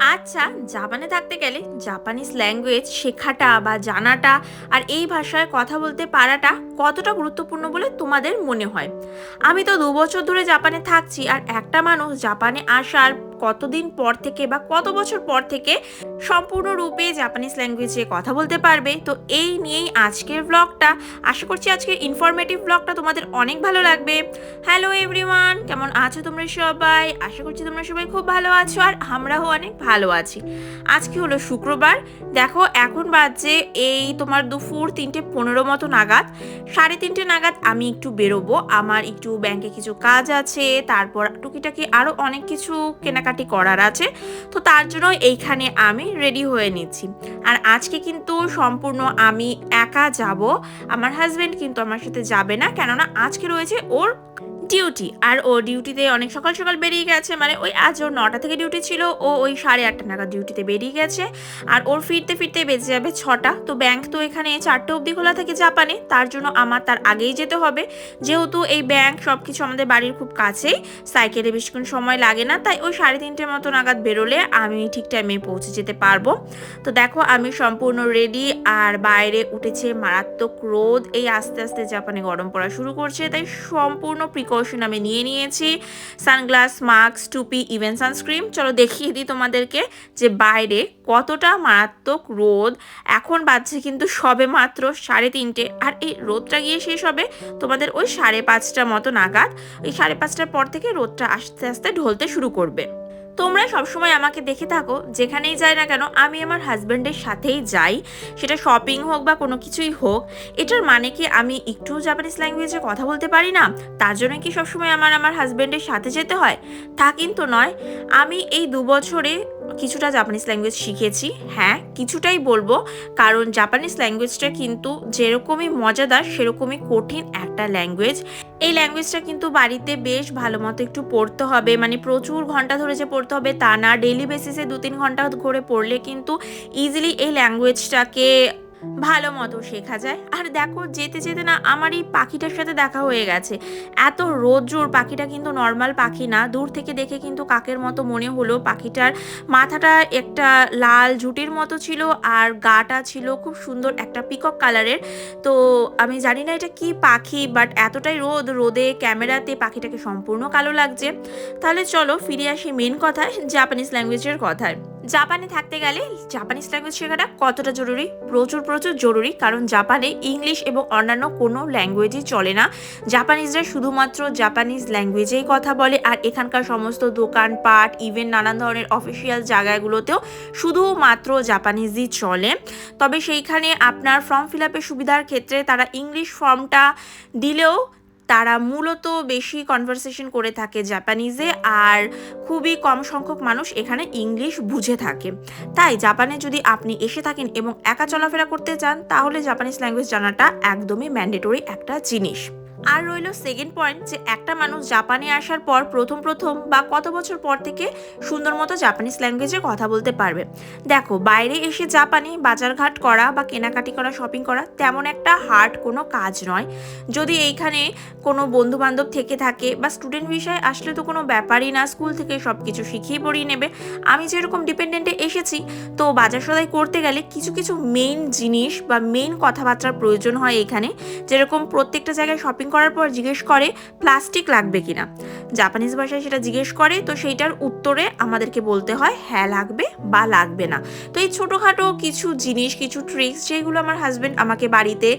আচ্ছা জাপানে থাকতে গেলে জাপানিজ ল্যাঙ্গুয়েজ শেখাটা বা জানাটা আর এই ভাষায় কথা বলতে পারাটা কতটা গুরুত্বপূর্ণ বলে তোমাদের মনে হয়? আমি তো দু বছর ধরে জাপানে থাকছি আর একটা মানুষ জাপানে আসার কতদিন পর থেকে বা কত বছর পর থেকে সম্পূর্ণরূপে জাপানিজ ল্যাঙ্গুয়েজে কথা বলতে পারবে। তো এই নিয়েই আজকের ব্লগটা আশা করছি আজকের ইনফরমেটিভ ব্লগটা তোমাদের অনেক ভালো লাগবে। হ্যালো এভরিওয়ান কেমন আছো তোমরা সবাই? আশা করছি তোমরা সবাই খুব ভালো আছো আর আমরাও অনেক ভালো আছি। আজকে হলো শুক্রবার। দেখো, এখন বাজে এই তোমার দুপুর তিনটে পনেরো মতো নাগাদ। সাড়ে তিনটে নাগাদ আমি একটু বেরোবো। আমার একটু ব্যাংকে কিছু কাজ আছে, তারপর টুকিটাকি আরও অনেক কিছু কেনাকাটি করার আছে। তো তার জন্য এইখানে আমি রেডি হয়ে নিচ্ছি। আর আজকে কিন্তু সম্পূর্ণ আমি একা যাব। আমার হাজব্যান্ড কিন্তু আমার সাথে যাবে না। কেননা আজকে রয়েছে ওর ডিউটি আর ও ডিউটিতে অনেক সকাল সকাল বেরিয়ে গেছে মানে ওই আজ ওর নটা থেকে ডিউটি ছিল, ও ওই সাড়ে আটটা নাগাদ ডিউটিতে বেরিয়ে গেছে, আর ওর ফিরতে ফিরতে বেজে যাবে ছটা, তো ব্যাংক তো এখানে চারটে অবধি খোলা থাকে জাপানে, তার জন্য আমার তার আগেই যেতে হবে, যেহেতু এই ব্যাংক সব কিছু আমাদের বাড়ির খুব কাছেই সাইকেলে বেশিক্ষণ সময় লাগে না, তাই ওই সাড়ে তিনটের মতো নাগাদ বেরোলে আমি ঠিক টাইমে পৌঁছে যেতে পারব, তো দেখো আমি সম্পূর্ণ রেডি আর বাইরে উঠেছে মারাত্মক রোদ, এই আস্তে আস্তে জাপানে গরম পড়া শুরু করছে, তাই সম্পূর্ণ প্রিকশন আমি নিয়ে নিয়েছি। সানগ্লাস মাস্ক টুপি ইভেন সানস্ক্রিন চলো দেখিয়ে দিই তোমাদেরকে যে বাইরে কতটা মারাত্মক রোদ। এখন বাজছে কিন্তু সবে মাত্র সাড়ে তিনটে। আর এই রোদটা গিয়ে শেষ হবে তোমাদের ওই সাড়ে পাঁচটা মতো নাগাদ। ওই সাড়ে পাঁচটার পর থেকে রোদটা আস্তে আস্তে ঢলতে শুরু করবে। তোমরা সবসময় আমাকে দেখে থাকো, যেখানেই যাই না কেন, আমি আমার হাজব্যান্ডের সাথেই যাই। সেটা শপিং হোক বা কোনো কিছুই হোক, এটার মানে কি আমি একটু জাপানিজ ল্যাঙ্গুয়েজে কথা বলতে পারি না? তার জন্য কি সবসময় আমার আমার হাজব্যান্ডের সাথে যেতে হয়? তা কিন্তু নয়। আমি এই দু বছরে কিছুটা জাপানিজ ল্যাঙ্গুয়েজ শিখেছি। হ্যাঁ কিছুটাই বলব। কারণ জাপানিজ ল্যাঙ্গুয়েজটা কিন্তু যেরকমই মজাদার, সেরকমই কঠিন একটা ল্যাঙ্গুয়েজ এই ল্যাঙ্গুয়েজটা কিন্তু বাড়িতে বেশ ভালো মতো একটু পড়তে হবে। মানে প্রচুর ঘণ্টা ধরে যে পড়তে হবে তা না। ডেইলি বেসিসে দু তিন ঘণ্টা করে পড়লে কিন্তু ইজিলি এই ল্যাঙ্গুয়েজটাকে ভালো মতো শেখা যায়। আর দেখো, যেতে যেতে না আমার এই পাখিটার সাথে দেখা হয়ে গেছে। এত রোদ্রুর পাখিটা কিন্তু নর্মাল পাখি না। দূর থেকে দেখে কিন্তু কাকের মতো মনে হলো পাখিটার। মাথাটা একটা লাল ঝুটির মতো ছিল আর গাটা ছিল খুব সুন্দর একটা পিকক কালারের তো আমি জানি না এটা কি পাখি বাট এতটাই রোদ, রোদে, ক্যামেরাতে পাখিটাকে সম্পূর্ণ কালো লাগছে। তাহলে চলো ফিরে আসি মেন কথায় জাপানিজ ল্যাঙ্গুয়েজের কথায়। জাপানে থাকতে গেলে জাপানিজ ল্যাঙ্গুয়েজ শেখাটা কতটা জরুরি? প্রচুর প্রচুর জরুরি, কারণ জাপানে ইংলিশ এবং অন্যান্য কোনো ল্যাঙ্গুয়েজই চলে না। জাপানিজরা শুধুমাত্র জাপানিজ ল্যাঙ্গুয়েজেই কথা বলে, আর এখানকার সমস্ত দোকানপাট ইভেন নানান ধরনের অফিসিয়াল জায়গাগুলোতেও শুধুমাত্র জাপানিজই চলে। তবে সেইখানে আপনার ফর্ম ফিল আপের সুবিধার ক্ষেত্রে তারা ইংলিশ ফর্মটা দিলেও তারা মূলত বেশি কনভারসেশন করে থাকে জাপানিজে আর খুবই কম সংখ্যক মানুষ এখানে ইংলিশ বুঝে থাকে। তাই জাপানে যদি আপনি এসে থাকেন এবং একা চলাফেরা করতে চান, তাহলে জাপানিজ ল্যাঙ্গুয়েজ জানাটা একদমই ম্যান্ডেটরি একটা জিনিস। আর রইল সেকেন্ড পয়েন্ট যে একটা মানুষ জাপানে আসার পর প্রথম প্রথম বা কত বছর পর থেকে সুন্দর মতো জাপানিজ ল্যাঙ্গুয়েজে কথা বলতে পারবে। দেখো, বাইরে এসে জাপানে বাজারঘাট করা বা কেনাকাটি করা শপিং করা তেমন একটা হার্ড কোনো কাজ নয়। যদি এইখানে কোনো বন্ধু বান্ধব থেকে থাকে বা স্টুডেন্ট বিষয়ে আসলে তো কোনো ব্যাপারই না স্কুল থেকে সব কিছু শিখিয়ে পড়িয়ে নেবে। আমি যেরকম ডিপেন্ডেন্টে এসেছি, তো বাজার সদাই করতে গেলে কিছু কিছু মেইন জিনিস বা মেইন কথাবার্তার প্রয়োজন হয় এখানে। যেরকম প্রত্যেকটা জায়গায় শপিং করার পর জিজ্ঞেস করে, প্লাস্টিক লাগবে কিনা? জাপানিজ ভাষায় সেটা জিজ্ঞেস করে, তো সেইটার উত্তরে আমাদেরকে বলতে হয় হ্যাঁ লাগবে বা লাগবে না। তো এই ছোটোখাটো কিছু জিনিস, কিছু ট্রিক্স যেগুলো আমার হাজব্যান্ড আমাকে বাড়িতে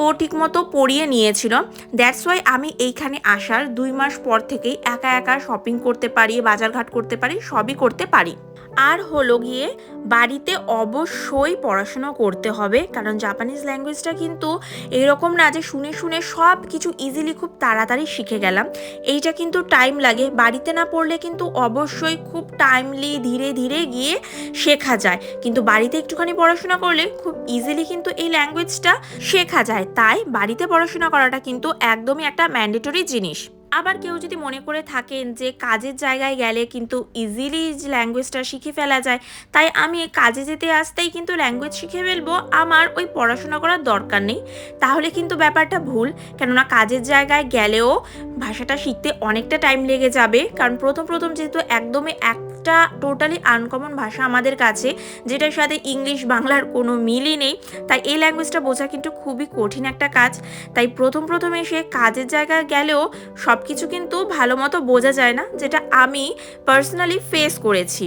ও ঠিকমতো পড়িয়ে নিয়েছিল দ্যাটস ওয়াই আমি এইখানে আসার দুই মাস পর থেকেই একা একা শপিং করতে পারি, বাজারঘাট করতে পারি, সবই করতে পারি। আর হলো গিয়ে বাড়িতে অবশ্যই পড়াশুনো করতে হবে। কারণ জাপানিজ ল্যাঙ্গুয়েজটা কিন্তু এরকম না যে শুনে শুনে সব কিছু ইজিলি খুব তাড়াতাড়ি শিখে গেলাম। এইটা কিন্তু টাইম লাগে। বাড়িতে না পড়লে কিন্তু অবশ্যই খুব টাইমলি ধীরে ধীরে গিয়ে শেখা যায়। কিন্তু বাড়িতে একটুখানি পড়াশোনা করলে খুব ইজিলি কিন্তু এই ল্যাঙ্গুয়েজটা শেখা যায়। তাই বাড়িতে পড়াশোনা করাটা কিন্তু একদমই একটা ম্যান্ডেটরি জিনিস। আবার কেউ যদি মনে করে থাকেন যে কাজের জায়গায় গেলে কিন্তু ইজিলি ল্যাঙ্গুয়েজটা শিখে ফেলা যায়, তাই আমি কাজে যেতে আসতেই কিন্তু ল্যাঙ্গুয়েজ শিখে ফেলব, আমার ওই পড়াশোনা করার দরকার নেই। তাহলে কিন্তু ব্যাপারটা ভুল, কেননা কাজের জায়গায় গেলেও ভাষাটা শিখতে অনেকটা টাইম লেগে যাবে। কারণ প্রথম প্রথম যেহেতু একদমই একটা একটা টোটালি আনকমন ভাষা আমাদের কাছে, যেটার সাথে ইংলিশ বাংলার কোনো মিলই নেই। তাই এই ল্যাঙ্গুয়েজটা বোঝা কিন্তু খুবই কঠিন একটা কাজ। তাই প্রথম প্রথম এসে কাজের জায়গায় গেলেও সব কিছু কিন্তু ভালো মতো বোঝা যায় না, যেটা আমি পার্সোনালি ফেস করেছি।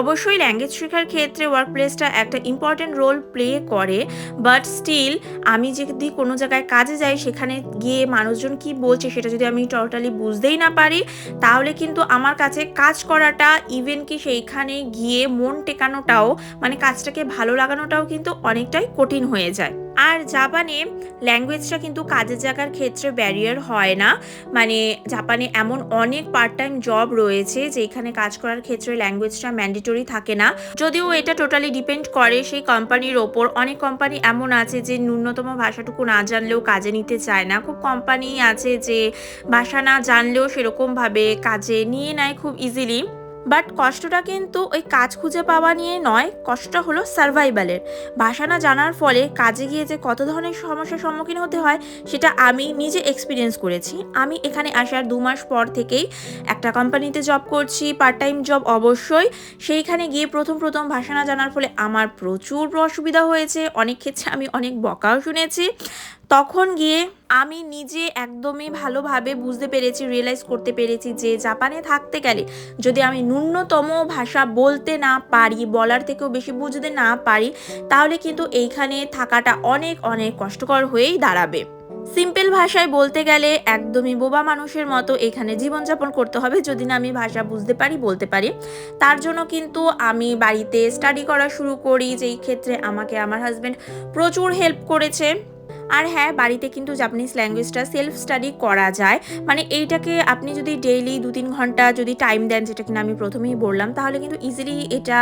অবশ্যই ল্যাঙ্গুয়েজ শেখার ক্ষেত্রে ওয়ার্ক প্লেসটা একটা ইম্পর্টেন্ট রোল প্লে করে বাট স্টিল আমি যদি কোনো জায়গায় কাজে যাই, সেখানে গিয়ে মানুষজন কি বলছে সেটা যদি আমি টোটালি বুঝতেই না পারি, তাহলে কিন্তু আমার কাছে কাজ করাটা ইভেন কি সেইখানে গিয়ে মন টেকানোটাও মানে কাজটাকে ভালো লাগানোটাও কিন্তু অনেকটাই কঠিন হয়ে যায়। আর জাপানে ল্যাঙ্গুয়েজটা কিন্তু কাজের জায়গার ক্ষেত্রে ব্যারিয়ার হয় না। মানে জাপানে এমন অনেক পার্ট টাইম জব রয়েছে যেখানে কাজ করার ক্ষেত্রে ল্যাঙ্গুয়েজটা ম্যান্ডেটরি থাকে না। যদিও এটা টোটালি ডিপেন্ড করে সেই কোম্পানির ওপর। অনেক কোম্পানি এমন আছে যে ন্যূনতম ভাষাটুকু না জানলেও কাজে নিতে চায় না। খুব কোম্পানি আছে যে ভাষা না জানলেও সেরকমভাবে কাজে নিয়ে নেয় খুব ইজিলি বাট কষ্টটা কিন্তু ওই কাজ খুঁজে পাওয়া নিয়ে নয়, কষ্টটা হলো সার্ভাইভালের ভাষা না জানার ফলে কাজে গিয়ে যে কত ধরনের সমস্যার সম্মুখীন হতে হয়, সেটা আমি নিজে এক্সপিরিয়েন্স করেছি। আমি এখানে আসার দু মাস পর থেকেই একটা কোম্পানিতে জব করছি পার্ট টাইম জব অবশ্যই। সেইখানে গিয়ে প্রথম প্রথম ভাষা না জানার ফলে আমার প্রচুর অসুবিধা হয়েছে। অনেক ক্ষেত্রে আমি অনেক বকাও শুনেছি। তখন গিয়ে আমি নিজে একদমই ভালোভাবে বুঝতে পেরেছি রিয়েলাইজ করতে পেরেছি যে জাপানে থাকতে গেলে যদি আমি ন্যূনতম ভাষা বলতে না পারি, বলার থেকেও বেশি বুঝতে না পারি, তাহলে কিন্তু এইখানে থাকাটা অনেক অনেক কষ্টকর হয়েই দাঁড়াবে। সিম্পল ভাষায় বলতে গেলে একদমই বোবা মানুষের মতো এখানে জীবনযাপন করতে হবে যদি না আমি ভাষা বুঝতে পারি, বলতে পারি। তার জন্য কিন্তু আমি বাড়িতে স্টাডি করা শুরু করি, যেই ক্ষেত্রে আমাকে আমার হাজব্যান্ড প্রচুর হেল্প করেছে। আর হ্যাঁ বাড়িতে কিন্তু জাপানিজ ল্যাঙ্গুয়েজটা সেলফ স্টাডি করা যায়। মানে এইটাকে আপনি যদি ডেইলি দু তিন ঘণ্টা যদি টাইম দেন, যেটা কিনা আমি প্রথমেই বললাম, তাহলে কিন্তু ইজিলি এটা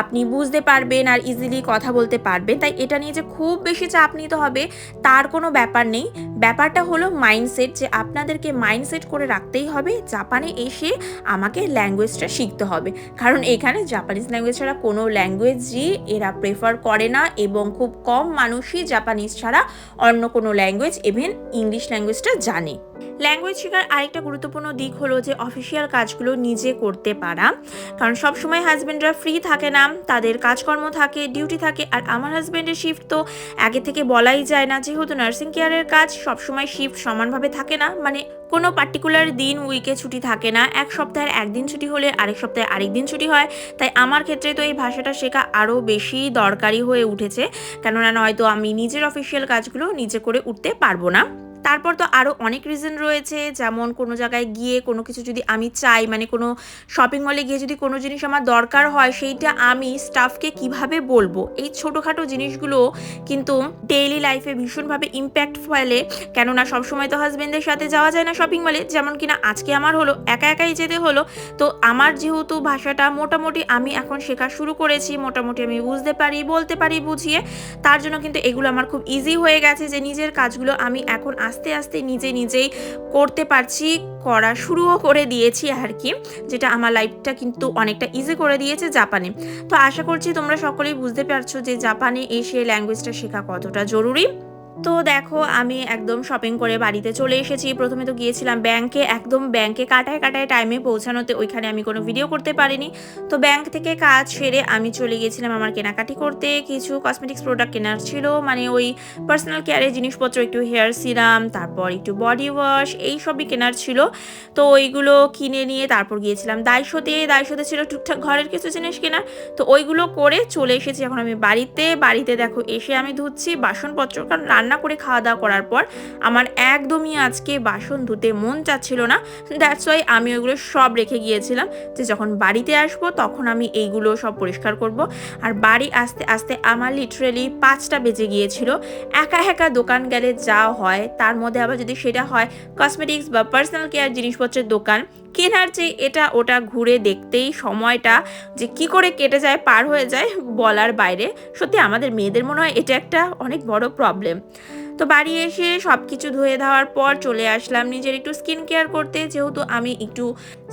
আপনি বুঝতে পারবেন আর ইজিলি কথা বলতে পারবেন। তাই এটা নিয়ে যে খুব বেশি চাপ নিতে হবে, তার কোনো ব্যাপার নেই। ব্যাপারটা হলো মাইন্ডসেট যে আপনাদেরকে মাইন্ডসেট করে রাখতেই হবে জাপানে এসে আমাকে ল্যাঙ্গুয়েজটা শিখতে হবে। কারণ এখানে জাপানিজ ল্যাঙ্গুয়েজ ছাড়া কোনো ল্যাঙ্গুয়েজই এরা প্রেফার করে না এবং খুব কম মানুষই জাপানিজ ছাড়া অন্য কোনো ল্যাঙ্গুয়েজ ইভেন ইংলিশ ল্যাঙ্গুয়েজটা জানে। ল্যাঙ্গুয়েজ শেখার আরেকটা গুরুত্বপূর্ণ দিক হলো যে অফিসিয়াল কাজগুলো নিজে করতে পারা। কারণ সব সময় হাজব্যান্ডরা ফ্রি থাকে না, তাদের কাজকর্ম থাকে ডিউটি থাকে, আর আমার হাজব্যান্ডের শিফট তো আগে থেকে বলাই যায় না। যেহেতু নার্সিং কেয়ারের কাজ সবসময় শিফট সমানভাবে থাকে না মানে কোনো পার্টিকুলার দিন উইকে ছুটি থাকে না। এক সপ্তাহের একদিন ছুটি হলে আরেক সপ্তাহে আরেক দিন ছুটি হয়। তাই আমার ক্ষেত্রে তো এই ভাষাটা শেখা আরও বেশি দরকারি হয়ে উঠেছে। কেননা নয়তো আমি নিজের অফিসিয়াল কাজগুলো নিজে করে উঠতে পারব না। তারপর তো আরও অনেক রিজন রয়েছে, যেমন কোনো জায়গায় গিয়ে কোনো কিছু যদি আমি চাই মানে কোনো শপিং মলে গিয়ে যদি কোনো জিনিস আমার দরকার হয়, সেইটা আমি স্টাফকে কীভাবে বলব? এই ছোটোখাটো জিনিসগুলো কিন্তু ডেইলি লাইফে ভীষণভাবে ইম্প্যাক্ট ফেলে। কেননা সবসময় তো হাজব্যান্ডের সাথে যাওয়া যায় না শপিং মলে যেমন কিনা আজকে আমার হলো, একা একাই যেতে হলো। তো আমার যেহেতু ভাষাটা মোটামুটি আমি এখন শেখা শুরু করেছি, মোটামুটি আমি বুঝতে পারি, বলতে পারি, বুঝিয়ে। তার জন্য কিন্তু এগুলো আমার খুব ইজি হয়ে গেছে যে নিজের কাজগুলো আমি এখন আস্তে আস্তে নিজে নিজেই করতে পারছি, করা শুরুও করে দিয়েছি আর কি, যেটা আমার লাইফটা কিন্তু অনেকটা ইজি করে দিয়েছে জাপানে। তো আশা করছি তোমরা সকলেই বুঝতে পারছ যে জাপানে এসে ল্যাঙ্গুয়েজটা শেখা কতটা জরুরি। তো দেখো, আমি একদম শপিং করে বাড়িতে চলে এসেছি। প্রথমে তো গিয়েছিলাম ব্যাংকে একদম ব্যাংকে কাটায় কাটায় টাইমে পৌঁছানোতে ওইখানে আমি কোনো ভিডিও করতে পারিনি। তো ব্যাংক থেকে কাজ সেরে আমি চলে গিয়েছিলাম আমার কেনাকাটি করতে। কিছু কসমেটিক্স প্রোডাক্ট কেনার ছিল মানে ওই পার্সোনাল কেয়ারের জিনিসপত্র, একটু হেয়ার সিরাম তারপর একটু বডি ওয়াশ এই সবই কেনার ছিল। তো ওইগুলো কিনে নিয়ে তারপর গিয়েছিলাম দায়শোতে দায়শোতে ছিল টুকটাক ঘরের কিছু জিনিস কেনার। তো ওইগুলো করে চলে এসেছি এখন আমি বাড়িতে। বাড়িতে দেখো, এসে আমি ধুচ্ছি, বাসনপত্র, কারণ রান্না করে খাওয়া দাওয়া করার পর আমার একদমই আজকে বাসন ধুতে মন চাচ্ছিল না। দ্যাটস ওয়াই আমি ওইগুলো সব রেখে গিয়েছিলাম যে যখন বাড়িতে আসব তখন আমি এইগুলো সব পরিষ্কার করব। আর বাড়ি আসতে আসতে আমার লিটারেলি পাঁচটা বেজে গিয়েছিল। একা একা দোকান গেলে যা হয়, তার মধ্যে আবার যদি সেটা হয় কসমেটিক্স বা পার্সোনাল কেয়ার জিনিসপত্রের দোকান কেনার যে এটা ওটা ঘুরে দেখতেই সময়টা যে কি করে কেটে যায়, পার হয়ে যায় বলার বাইরে। সত্যি আমাদের মেয়েদের মনে হয় এটা একটা অনেক বড় প্রবলেম তো বাড়ি এসে সব কিছু ধুয়ে দেওয়ার পর চলে আসলাম নিজের একটু স্কিন কেয়ার করতে। যেহেতু আমি একটু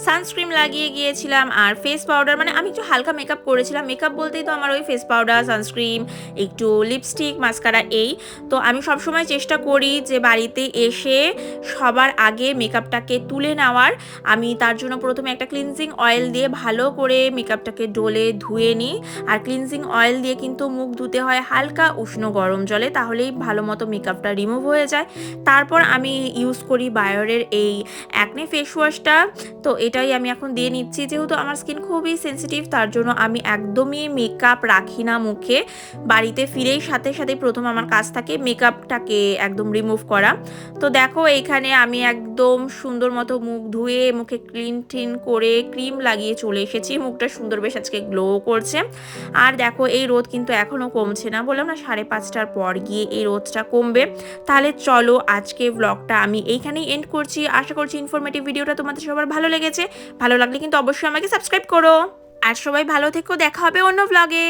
সানস্ক্রিন লাগিয়ে গিয়েছিলাম আর ফেস পাউডার মানে আমি একটু হালকা মেকআপ করেছিলাম। মেকআপ বলতেই তো আমার ওই ফেস পাউডার সানস্ক্রিন একটু লিপস্টিক মাস্কারা এই। তো আমি সবসময় চেষ্টা করি যে বাড়িতে এসে সবার আগে মেকআপটাকে তুলে নেওয়ার। আমি তার জন্য প্রথমে একটা ক্লিনজিং অয়েল দিয়ে ভালো করে মেকআপটাকে ডলে ধুয়ে নিই। আর ক্লিনজিং অয়েল দিয়ে কিন্তু মুখ ধুতে হয় হালকা উষ্ণ গরম জলে, তাহলেই ভালো মতো মেকআপটা রিমুভ হয়ে যায়। তারপর আমি ইউজ করি বায়োরের এই অ্যাকনে ফেস ওয়াশটা তো এটাই আমি এখন দিয়ে নিচ্ছি। যেহেতু আমার স্কিন খুবই সেন্সিটিভ তার জন্য আমি একদমই মেকআপ রাখি না মুখে। বাড়িতে ফিরেই সাথে সাথে প্রথম আমার কাজ থাকে মেকআপটাকে একদম রিমুভ করা। তো দেখো এখানে আমি একদম সুন্দর মতো মুখ ধুয়ে, মুখে ক্লিন টিন করে ক্রিম লাগিয়ে চলে এসেছি। মুখটা সুন্দর বেশ আজকে গ্লো করছে। আর দেখো এই রোদ কিন্তু এখনও কমছে না। বললাম না সাড়ে পাঁচটার পর গিয়ে এই রোদটা কমবে। তাহলে চলো আজকে ব্লগটা আমি এইখানেই এন্ড করছি। আশা করছি ইনফরমেটিভ ভিডিওটা তোমাদের সবার ভালো লেগেছে। ভালো লাগলে কিন্তু অবশ্যই আমাকে সাবস্ক্রাইব করো। আর সবাই ভালো থেকো, দেখা হবে অন্য ব্লগে